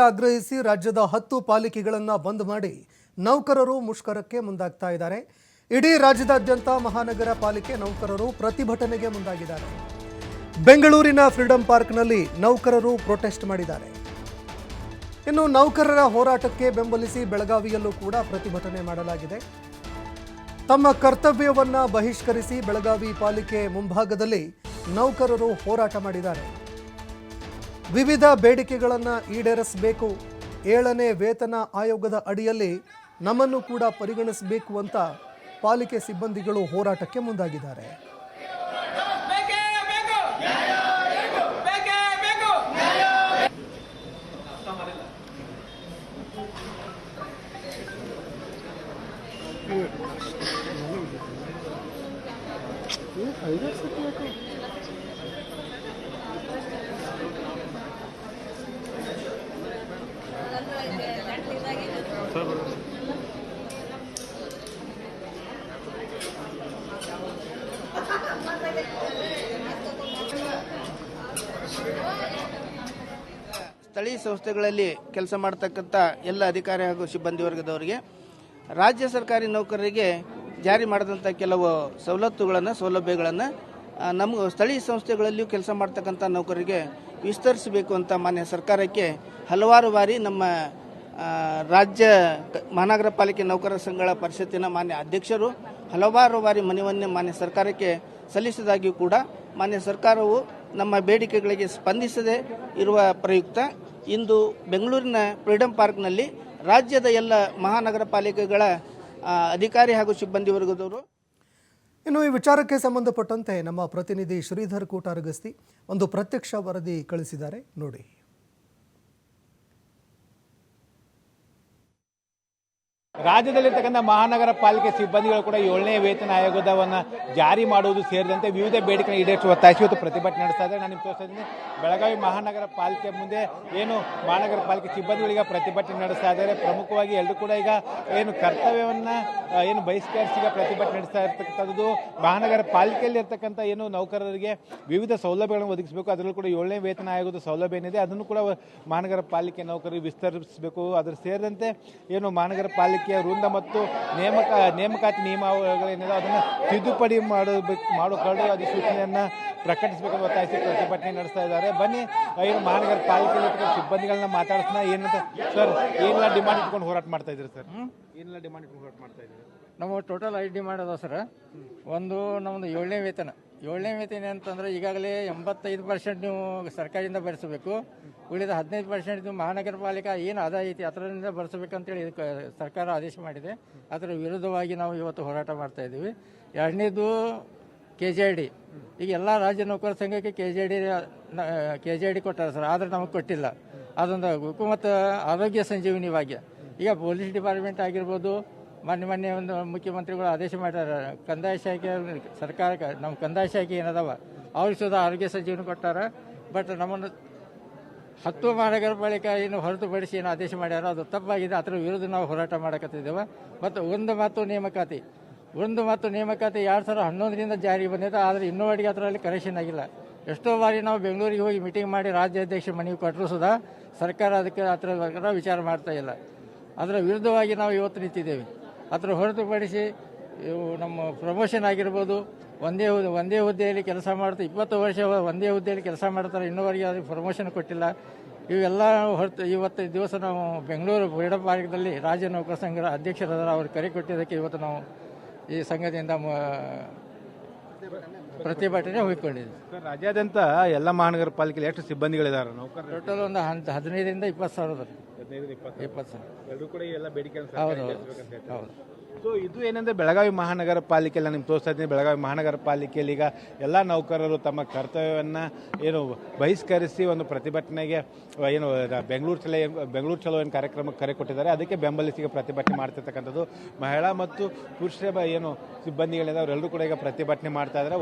ಆಗ್ರಹಿಸಿ ರಾಜ್ಯದ ಹತ್ತು ಪಾಲಿಕೆಗಳನ್ನು ಬಂದ್ ಮಾಡಿ ನೌಕರರು ಮುಷ್ಕರಕ್ಕೆ ಮುಂದಾಗ್ತಾ ಇದ್ದಾರೆ. ಇಡೀ ರಾಜ್ಯದಾದ್ಯಂತ ಮಹಾನಗರ ಪಾಲಿಕೆ ನೌಕರರು ಪ್ರತಿಭಟನೆಗೆ ಮುಂದಾಗಿದ್ದಾರೆ. ಬೆಂಗಳೂರಿನ ಫ್ರೀಡಂ ಪಾರ್ಕ್ನಲ್ಲಿ ನೌಕರರು ಪ್ರೊಟೆಸ್ಟ್ ಮಾಡಿದ್ದಾರೆ. ಇನ್ನು ನೌಕರರ ಹೋರಾಟಕ್ಕೆ ಬೆಂಬಲಿಸಿ ಬೆಳಗಾವಿಯಲ್ಲೂ ಕೂಡ ಪ್ರತಿಭಟನೆ ಮಾಡಲಾಗಿದೆ. ತಮ್ಮ ಕರ್ತವ್ಯವನ್ನು ಬಹಿಷ್ಕರಿಸಿ ಬೆಳಗಾವಿ ಪಾಲಿಕೆ ಮುಂಭಾಗದಲ್ಲಿ ನೌಕರರು ಹೋರಾಟ ಮಾಡಿದ್ದಾರೆ. ವಿವಿಧ ಬೇಡಿಕೆಗಳನ್ನು ಈಡೇರಿಸಬೇಕು. ಏಳನೇ ವೇತನ ಆಯೋಗದ ಅಡಿಯಲ್ಲಿ ನಮ್ಮನ್ನು ಕೂಡ ಪರಿಗಣಿಸಬೇಕು ಅಂತ ಪಾಲಿಕೆ ಸಿಬ್ಬಂದಿಗಳು ಹೋರಾಟಕ್ಕೆ ಮುಂದಾಗಿದ್ದಾರೆ. ಬೇಕೇ ಸ್ಥಳೀಯ ಸಂಸ್ಥೆಗಳಲ್ಲಿ ಕೆಲಸ ಮಾಡ್ತಕ್ಕಂಥ ಎಲ್ಲ ಅಧಿಕಾರಿ ಹಾಗೂ ಸಿಬ್ಬಂದಿ ವರ್ಗದವರಿಗೆ, ರಾಜ್ಯ ಸರ್ಕಾರಿ ನೌಕರರಿಗೆ ಜಾರಿ ಮಾಡಿದಂಥ ಕೆಲವು ಸವಲತ್ತುಗಳನ್ನು, ಸೌಲಭ್ಯಗಳನ್ನು ನಮ್ಮ ಸ್ಥಳೀಯ ಸಂಸ್ಥೆಗಳಲ್ಲಿಯೂ ಕೆಲಸ ಮಾಡ್ತಕ್ಕಂಥ ನೌಕರರಿಗೆ ವಿಸ್ತರಿಸಬೇಕು ಅಂತ ಮಾನ್ಯ ಸರ್ಕಾರಕ್ಕೆ ಹಲವಾರು ಬಾರಿ ನಮ್ಮ ರಾಜ್ಯ ಮಹಾನಗರ ಪಾಲಿಕೆ ನೌಕರರ ಸಂಘಗಳ ಪರಿಷತ್ತಿನ ಮಾನ್ಯ ಅಧ್ಯಕ್ಷರು ಹಲವಾರು ಬಾರಿ ಮನವಿಯನ್ನು ಮಾನ್ಯ ಸರ್ಕಾರಕ್ಕೆ ಸಲ್ಲಿಸಿದಾಗಿಯೂ ಕೂಡ ಮಾನ್ಯ ಸರ್ಕಾರವು ನಮ್ಮ ಬೇಡಿಕೆಗಳಿಗೆ ಸ್ಪಂದಿಸದೆ ಇರುವ ಪ್ರಯುಕ್ತ ಇಂದು ಬೆಂಗಳೂರಿನ ಫ್ರೀಡಂ ಪಾರ್ಕ್ನಲ್ಲಿ ರಾಜ್ಯದ ಎಲ್ಲ ಮಹಾನಗರ ಪಾಲಿಕೆಗಳ ಅಧಿಕಾರಿ ಹಾಗೂ ಸಿಬ್ಬಂದಿ ವರ್ಗದವರು. ಇನ್ನು ಈ ವಿಚಾರಕ್ಕೆ ಸಂಬಂಧಪಟ್ಟಂತೆ ನಮ್ಮ ಪ್ರತಿನಿಧಿ ಶ್ರೀಧರ್ ಕೂಟಾರಗಸ್ತಿ ಒಂದು ಪ್ರತ್ಯಕ್ಷ ವರದಿ ಕಳಿಸಿದ್ದಾರೆ. ನೋಡಿ. ರಾಜ್ಯದಲ್ಲಿರ್ತಕ್ಕಂಥ ಮಹಾನಗರ ಪಾಲಿಕೆ ಸಿಬ್ಬಂದಿಗಳು ಕೂಡ ಏಳನೇ ವೇತನ ಆಯೋಗದವನ್ನ ಜಾರಿ ಮಾಡುವುದು ಸೇರಿದಂತೆ ವಿವಿಧ ಬೇಡಿಕೆ ಈಡೇರಿಸುವ ಒತ್ತಾಯಿಸಿ ಪ್ರತಿಭಟನೆ ನಡೆಸ್ತಾ ಇದ್ದಾರೆ. ನಾನು ನಿಮ್ಗೆ ತೋರಿಸ್ತಾ ಇದ್ದೀನಿ, ಬೆಳಗಾವಿ ಮಹಾನಗರ ಪಾಲಿಕೆ ಮುಂದೆ ಏನು ಮಹಾನಗರ ಪಾಲಿಕೆ ಸಿಬ್ಬಂದಿಗಳೀಗ ಪ್ರತಿಭಟನೆ ನಡೆಸ್ತಾ ಇದ್ದಾರೆ. ಪ್ರಮುಖವಾಗಿ ಎಲ್ಲರೂ ಕೂಡ ಈಗ ಏನು ಕರ್ತವ್ಯವನ್ನ ಏನು ಬಹಿಷ್ಕರಿಸಿ ಪ್ರತಿಭಟನೆ ನಡೆಸ್ತಾ ಇರ್ತಕ್ಕಂಥದ್ದು, ಮಹಾನಗರ ಪಾಲಿಕೆಯಲ್ಲಿ ಇರ್ತಕ್ಕಂಥ ಏನು ನೌಕರರಿಗೆ ವಿವಿಧ ಸೌಲಭ್ಯಗಳನ್ನು ಒದಗಿಸಬೇಕು, ಅದರಲ್ಲೂ ಕೂಡ ಏಳನೇ ವೇತನ ಆಯೋಗದ ಸೌಲಭ್ಯ ಏನಿದೆ, ಅದನ್ನು ಕೂಡ ಮಹಾನಗರ ಪಾಲಿಕೆ ನೌಕರರಿಗೆ ವಿಸ್ತರಿಸಬೇಕು. ಅದರ ಸೇರಿದಂತೆ ಏನು ಮಹಾನಗರ ಪಾಲಿಕೆಯ ವೃಂದ ಮತ್ತು ನೇಮಕ, ನೇಮಕಾತಿ ನಿಯಮಾವಳಿಗಳೇನಿದೆ ಅದನ್ನು ತಿದ್ದುಪಡಿ ಮಾಡಬೇಕು ಮಾಡಿಕೊಂಡು ಅಧಿಸೂಚನೆಯನ್ನು ಪ್ರಕಟಿಸಬೇಕು ಒತ್ತಾಯಿಸಿ ಪ್ರತಿಭಟನೆ ನಡೆಸ್ತಾ ಇದ್ದಾರೆ. ಬನ್ನಿ, ಏನು ಮಹಾನಗರ ಪಾಲಿಕೆಯಲ್ಲಿ ಸಿಬ್ಬಂದಿಗಳನ್ನ ಮಾತಾಡಿಸ್ತಾ ಏನಂತ, ಸರ್, ಏನೆಲ್ಲ ಡಿಮಾಂಡ್ ಇಟ್ಕೊಂಡು ಹೋರಾಟ ಮಾಡ್ತಾ ಇದ್ದೀರಿ, ಸರ್? ಏನೆಲ್ಲ ಡಿಮಾಂಡ್ ಇಟ್ಕೊಂಡು ಹೋರಾಟ ಮಾಡ್ತಾ ಇದ್ದೀರಿ? ನಮ್ಮ ಟೋಟಲ್ ಐ ಡಿ ಮಾಡೋದು ಸರ್ ಒಂದು ನಮ್ಮದು ಏಳನೇ ವೇತನ. ಏಳನೇ ವೇತನ ಅಂತಂದ್ರೆ ಈಗಾಗಲೇ ಎಂಬತ್ತೈದು ಪರ್ಸೆಂಟ್ ನೀವು ಸರ್ಕಾರದಿಂದ ಭರಿಸಬೇಕು. ಉಳಿದ ಹದಿನೈದು ಪರ್ಸೆಂಟ್ ನೀವು ಮಹಾನಗರ ಪಾಲಿಕೆ ಏನು ಆದಾಯ ಐತಿ ಅದರಿಂದ ಭರಿಸಬೇಕಂತೇಳಿ ಇದಕ್ಕೆ ಸರ್ಕಾರ ಆದೇಶ ಮಾಡಿದೆ. ಅದರ ವಿರುದ್ಧವಾಗಿ ನಾವು ಇವತ್ತು ಹೋರಾಟ ಮಾಡ್ತಾ ಇದ್ದೀವಿ. ಎರಡನೇದು ಕೆ ಜೆ ಡಿ ಈಗ ಎಲ್ಲ ರಾಜ್ಯ ನೌಕರ ಸಂಘಕ್ಕೆ K J D K J D ಕೊಟ್ಟಾರೆ sir ಆದರೆ ನಮಗೆ ಕೊಟ್ಟಿಲ್ಲ. ಅದೊಂದು ಮತ್ತು ಆರೋಗ್ಯ ಸಂಜೀವಿನಿ ಭಾಗ್ಯ. ಈಗ ಪೊಲೀಸ್ ಡಿಪಾರ್ಟ್ಮೆಂಟ್ ಆಗಿರ್ಬೋದು ಮೊನ್ನೆ ಮೊನ್ನೆ ಒಂದು ಮುಖ್ಯಮಂತ್ರಿಗಳು ಆದೇಶ ಮಾಡ್ಯಾರ ಕಂದಾಯ ಶಾಖೆ ಸರ್ಕಾರಕ್ಕೆ ನಮ್ಮ ಕಂದಾಯ ಶಾಖೆ ಏನದಾವ, ಅವ್ರಿಗೆ ಸುದ ಆರೋಗ್ಯ ಸಜೀವನ ಕೊಟ್ಟಾರ. ಬಟ್ ನಮ್ಮನ್ನು ಹತ್ತು ಮಹಾನಗರ ಬಳಿಕ ಏನು ಹೊರತುಪಡಿಸಿ ಏನು ಆದೇಶ ಮಾಡ್ಯಾರ ಅದು ತಪ್ಪಾಗಿದೆ. ಅದರ ವಿರುದ್ಧ ನಾವು ಹೋರಾಟ ಮಾಡಕತ್ತಿದ್ದೇವೆ. ಮತ್ತು ಒಂದು ಮಾತು ನೇಮಕಾತಿ. ಒಂದು ಮಾತು ನೇಮಕಾತಿ ಎರಡು ಸಾವಿರದ ಹನ್ನೊಂದರಿಂದ ಜಾರಿಗೆ ಬಂದಿದೆ. ಆದರೆ ಅಡಿಗೆ ಅದರಲ್ಲಿ ಕರೆಕ್ಷನ್ ಆಗಿಲ್ಲ. ಎಷ್ಟೋ ಬಾರಿ ನಾವು ಬೆಂಗಳೂರಿಗೆ ಹೋಗಿ ಮೀಟಿಂಗ್ ಮಾಡಿ ರಾಜ್ಯಾಧ್ಯಕ್ಷ ಮನವಿ ಕೊಟ್ಟರು ಸುದ ಸರ್ಕಾರ ಅದಕ್ಕೆ ಅದರ ವಿಚಾರ ಮಾಡ್ತಾ ಇಲ್ಲ. ಅದರ ವಿರುದ್ಧವಾಗಿ ನಾವು ಇವತ್ತು ನಿಂತಿದ್ದೇವೆ. ಅದರ ಹೊರತುಪಡಿಸಿ ಇವು ನಮ್ಮ ಪ್ರಮೋಷನ್ ಆಗಿರ್ಬೋದು, ಒಂದೇ ಒಂದೇ ಹುದ್ದೆಯಲ್ಲಿ ಕೆಲಸ ಮಾಡ್ತಾ, ಇಪ್ಪತ್ತು ವರ್ಷ ಒಂದೇ ಹುದ್ದೆಯಲ್ಲಿ ಕೆಲಸ ಮಾಡ್ತಾರೆ, ಇನ್ನೂವರೆಗೆ ಅದಕ್ಕೆ ಪ್ರಮೋಷನ್ ಕೊಟ್ಟಿಲ್ಲ. ಇವೆಲ್ಲ ಹೊರತು, ಇವತ್ತು ದಿವಸ ನಾವು ಬೆಂಗಳೂರು ಫ್ರೀಡಂ ಪಾರ್ಕ್ದಲ್ಲಿ ರಾಜ್ಯ ನೌಕರ ಸಂಘದ ಅಧ್ಯಕ್ಷರಾದ ಅವರು ಕರೆ ಕೊಟ್ಟಿದ್ದಕ್ಕೆ ಇವತ್ತು ನಾವು ಈ ಸಂಘದಿಂದ ಪ್ರತಿಭಟನೆ ಸರ್ ರಾಜ್ಯಾದ್ಯಂತ ಎಲ್ಲ ಮಹಾನಗರ ಪಾಲಿಕೆಯಲ್ಲಿ ಎಷ್ಟು ಸಿಬ್ಬಂದಿಗಳಿದ್ದಾರೆ? ನೌಕರರು ಟೋಟಲ್ ಒಂದು ಹನ್- ಹದಿನೈದರಿಂದ ಇಪ್ಪತ್ತು ಸಾವಿರದ ಹದಿನೈದರಿಂದ ಇಪ್ಪತ್ತು ಇಪ್ಪತ್ತು ಸಾವಿರ. ಎಲ್ಲರೂ ಕೂಡ ಈ ಎಲ್ಲ ಬೇಡಿಕೆ ಹೌದು ಹೌದು ಸೊ ಇದು ಏನಂದ್ರೆ ಬೆಳಗಾವಿ ಮಹಾನಗರ ಪಾಲಿಕೆಯಲ್ಲಿ ನಾನು ನಿಮ್ಗೆ ತೋರಿಸ್ತಾ ಇದ್ದೀನಿ. ಬೆಳಗಾವಿ ಮಹಾನಗರ ಪಾಲಿಕೆಯಲ್ಲಿ ಈಗ ಎಲ್ಲ ನೌಕರರು ತಮ್ಮ ಕರ್ತವ್ಯವನ್ನ ಏನು ಬಹಿಷ್ಕರಿಸಿ ಒಂದು ಪ್ರತಿಭಟನೆಗೆ ಅಹ್, ಏನು ರ- ಬೆಂಗಳೂರು ಚಲೋ ಬೆಂಗಳೂರು ಚಲೋ ಏನು ಕಾರ್ಯಕ್ರಮಕ್ಕೆ ಕರೆ ಕೊಟ್ಟಿದ್ದಾರೆ. ಅದಕ್ಕೆ ಬೆಂಬಲಿಸಿ ಪ್ರತಿಭಟನೆ ಮಾಡ್ತಿರ್ತಕ್ಕಂಥದ್ದು ಮಹಿಳಾ ಮತ್ತು ಪುರುಷ ಬ- ಏನು ಸಿಬ್ಬಂದಿಗಳಿಂದ ಅವರೆಲ್ಲರೂ ಕೂಡ ಈಗ ಪ್ರತಿಭಟನೆ ಮಾಡ್ತಾ ಇದ್ದಾರೆ.